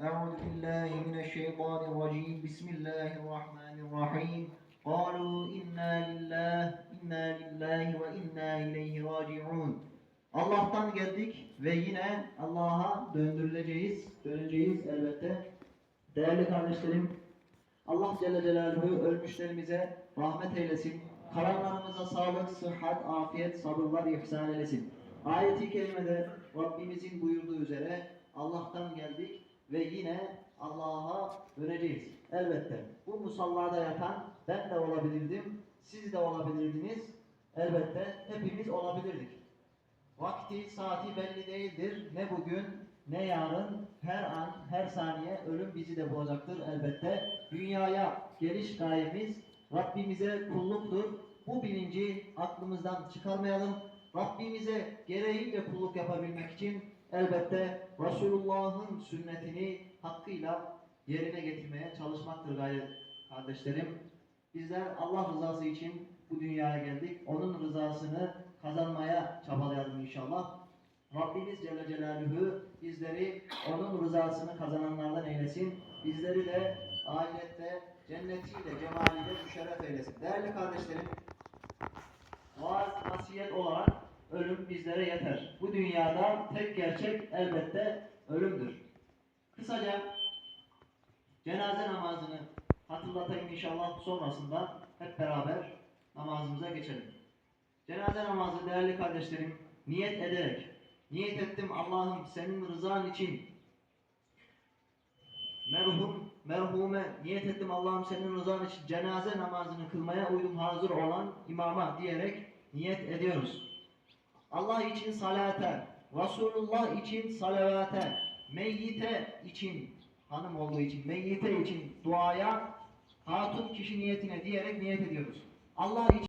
أعوذ بالله من الشيطان الرجيم بسم الله الرحمن الرحيم قالوا إنا لله إنا لله وإنا إليه راجعون Allah'tan geldik ve yine Allah'a döndürüleceğiz, döneceğiz elbette. Değerli kardeşlerim, Allah Celle Celaluhu ölmüşlerimize rahmet eylesin. Kalanlarımıza sağlık, sıhhat, afiyet, sabırlar ihsan eylesin. Ayet-i kerimede Rabbimizin buyurduğu üzere Allah'tan geldik ve yine Allah'a döneceğiz. Elbette bu musallada yatan ben de olabilirdim, siz de olabilirdiniz. Elbette hepimiz olabilirdik. Vakti, saati belli değildir. Ne bugün, ne yarın, her an, her saniye ölüm bizi de bulacaktır elbette. Dünyaya geliş gayemiz Rabbimize kulluktur. Bu bilinci aklımızdan çıkarmayalım. Rabbimize gereğince kulluk yapabilmek için elbette Resulullah'ın sünnetini hakkıyla yerine getirmeye çalışmaktır gayet kardeşlerim. Bizler Allah rızası için bu dünyaya geldik. Onun rızasını kazanmaya çabalayalım inşallah. Rabbimiz Celle Celaluhu bizleri onun rızasını kazananlardan eylesin. Bizleri de ahirette cennetiyle, cemaliyle müşerref eylesin. Değerli kardeşlerim, vaaz vasiyet olarak bizlere yeter. Bu dünyada tek gerçek elbette ölümdür. Kısaca cenaze namazını hatırlatayım inşallah sonrasında hep beraber namazımıza geçelim. Cenaze namazı değerli kardeşlerim niyet ederek niyet ettim Allah'ım senin rızan için merhum merhume niyet ettim Allah'ım senin rızan için cenaze namazını kılmaya uydum hazır olan imama diyerek niyet ediyoruz. Allah için salate, Resulullah için salavate, meyyite için hanım olduğu için, meyyite için duaya hatun kişi niyetine diyerek niyet ediyoruz. Allah için